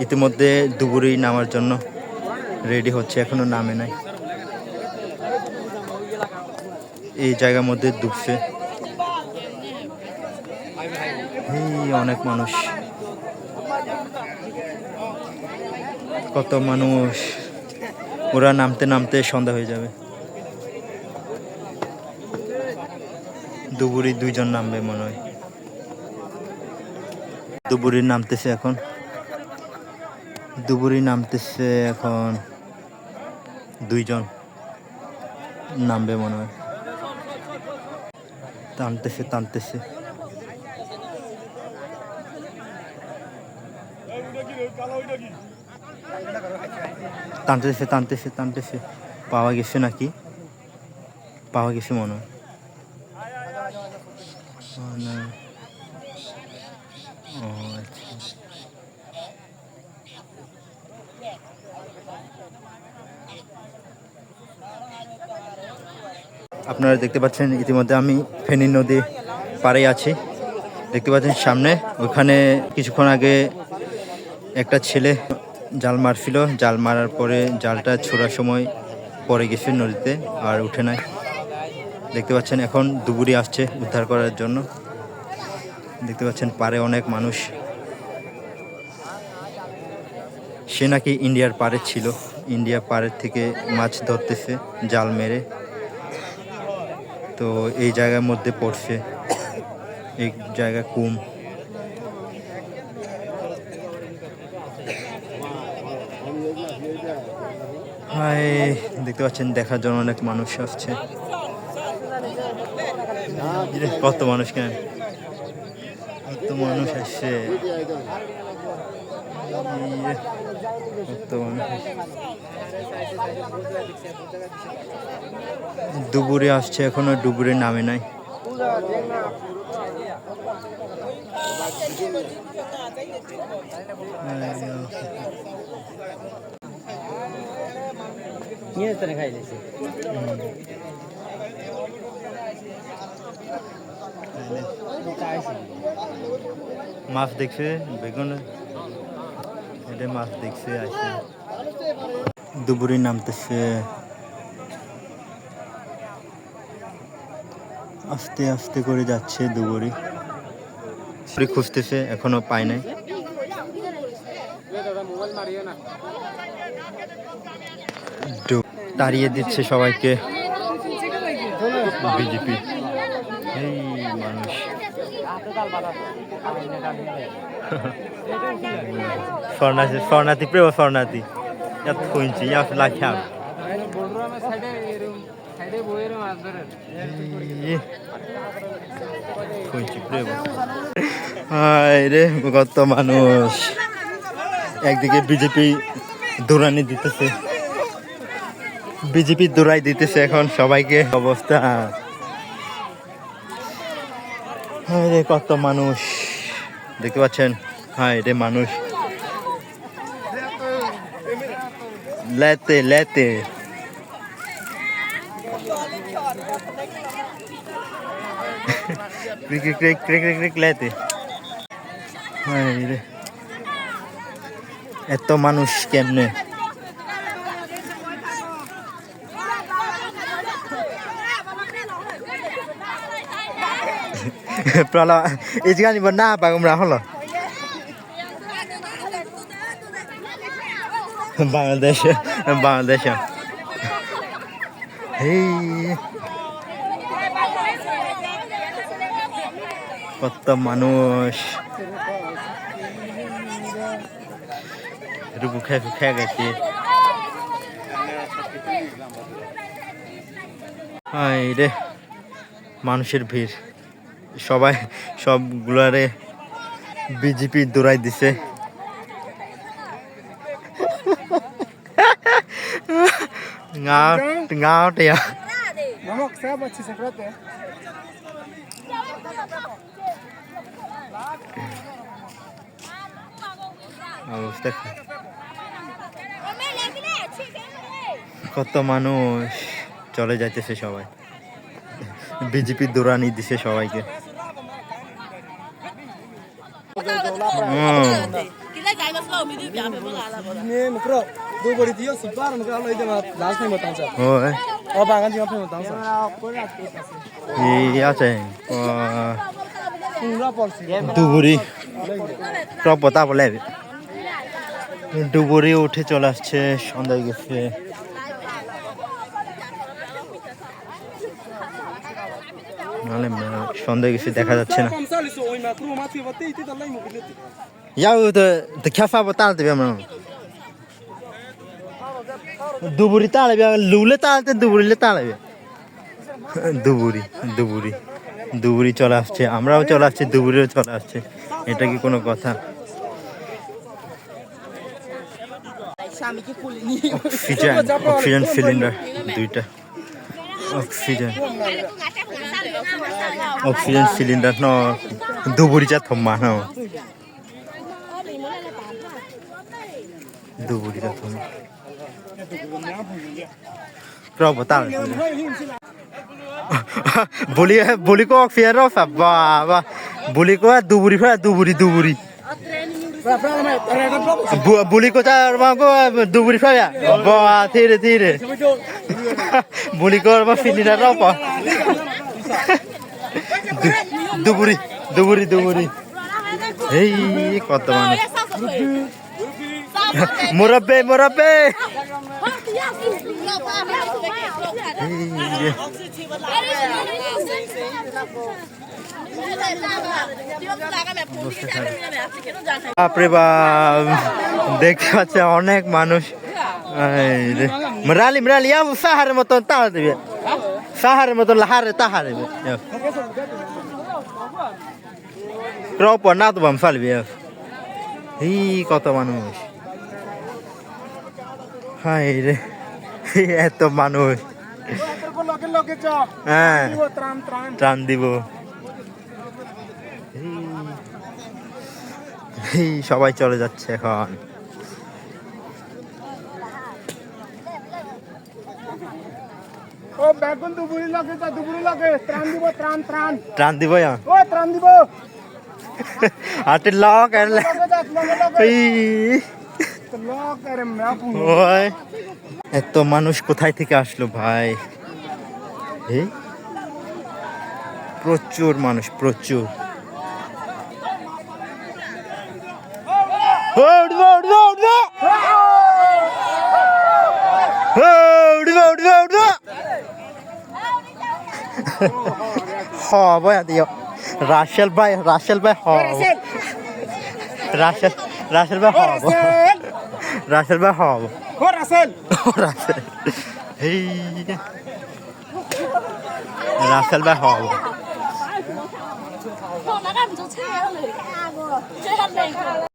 ইতিমধ্যে দুপুরেই নামার জন্য রেডি হচ্ছে, এখনও নামে নাই। এই জায়গার মধ্যে ডুবছে। অনেক মানুষ। কত মানুষ। ওরা নামতে নামতে সন্ধ্যা হয়ে যাবে। দুপুরি দুইজন নামবে মনে হয়। দুপুরি নামতেছে এখন। দুপুরি নামতেছে এখন দুইজন, নামবে মনে হয়। টানতেছে টানতেছে। টানতেছে টানতেছে টানতেছে। পাওয়া গেছে নাকি? পাওয়া গেছে মনে হয় ও, না। ও আচ্ছা আপনারা দেখতে পাচ্ছেন ইতিমধ্যে আমি ফেনী নদী পাড়ে আছি। দেখতে পাচ্ছেন সামনে, ওখানে কিছুক্ষণ আগে একটা ছেলে জাল মারছিল। জাল মারার পরে জালটা ছোড়ার সময় পরে গেছে নদীতে আর উঠে নাই। দেখতে পাচ্ছেন এখন দুপুরি আসছে উদ্ধার করার জন্য। দেখতে পাচ্ছেন পারে অনেক মানুষ সে নাকি ইন্ডিয়ার পারে ছিল। ইন্ডিয়া পাড়ের থেকে মাছ ধরতেছে, জাল মেরে। তো এই জায়গার মধ্যে পড়ছে। এই জায়গা কুম। হাই দেখতে পাচ্ছেন, দেখার জন্য অনেক মানুষ আসছে। কত মানুষ কেন? কত মানুষ আসছে। ডুবুরি আসছে এখনও ডুবুরি নামে নাই। মাছ দেখছে বেগুন। এটা মাছ দেখছে আসে। ডুবুরি নামতেছে। আস্তে আস্তে করে যাচ্ছে সে খুঁজতেছে এখনও পায় নাই। তাড়িয়ে দিচ্ছে সবাইকে। বিজেপি এই শরণার্থী শরণার্থী প্রিয় শরণার্থী এত খুঁজছি ইয়া হায় রে কত মানুষ। একদিকে বিজেপি দৌড়ানি দিতেছে। বিজেপি দৌড়াই দিতেছে এখন সবাইকে। অবস্থা হায় রে, কত মানুষ। দেখতে পাচ্ছেন? হায় রে, মানুষ। লেতে লেতে। লেতে। রে। এত মানুষ কেমনে? এই যে জানিব না পাগমরা হলো বাংলাদেশ বাংলাদেশ এই কত মানুষ। রুবু খেয়ে খেয়ে গেছে। হাই রে, মানুষের ভিড়। সবাই সবগুলারে বিজেপি দৌড়াই দিছে। কত মানুষ চলে যাইতেছে সবাই। বিজেপি দৌড়ানি দিছে সবাইকে। দুপুরি টপ বলে। ডুবুরি উঠে চলে আসছে সন্ধ্যায় গেছে। নাহলে মে- সন্ধ্যায় দেখা যাচ্ছে না। যাও তো তো খেফা তাল দেবে আমরা। ডুবুরি তাড়াবে লুলে তাড়াতে ডুবুরিলে তাড়াবে ডুবুরি ডুবুরি ডুবুরি চলে আসছে। আমরাও চলে আসছি ডুবুরিও চলে আসছে। এটা কি কোনো কথা? অক্সিজেন অক্সিজেন সিলিন্ডার দুইটা। অক্সিজেন। অক্সিজেন সিলিন্ডার ন ডুবুরি যা থম্মা ন ডুবুরি যা থম্মা প্রভ তাল বলি বলি কো ফিয়ার রফা বা বা বলি কো দুবুরি ফা দুবুরি দুবুরি Pra pra mẹ, pra cái bốc. Bu- buli ko ta ma ko duburi duburi duburi duburi এই, কত মানুষ। মোরাবে মোরাবে বাপরে বাপ, দেখতে পাচ্ছে অনেক মানুষ। মরালি মরালি সাহারের মতন তাহা দেবে। সাহারের মতন লাহারে তাহা হ্যাঁ ত্রাণ দিব। সবাই চলে যাচ্ছে এখন। ও বেগুন দুপুরি লাগে তা দুপুরি লাগে। ত্রাণ দিব ত্রাণ ত্রাণ। ত্রাণ দিব ও ত্রাণ দিব। ওই এত মানুষ কোথায় থেকে আসলো ভাই প্রচুর মানুষ প্রচুর উঠবো, দিও রাশেল ভাই রাশেল ভাই হব রাশেল রাশেল ভাই হব. রাশেল ভাই হব Oh, ও রাসেল এই রাসেল ভাই হব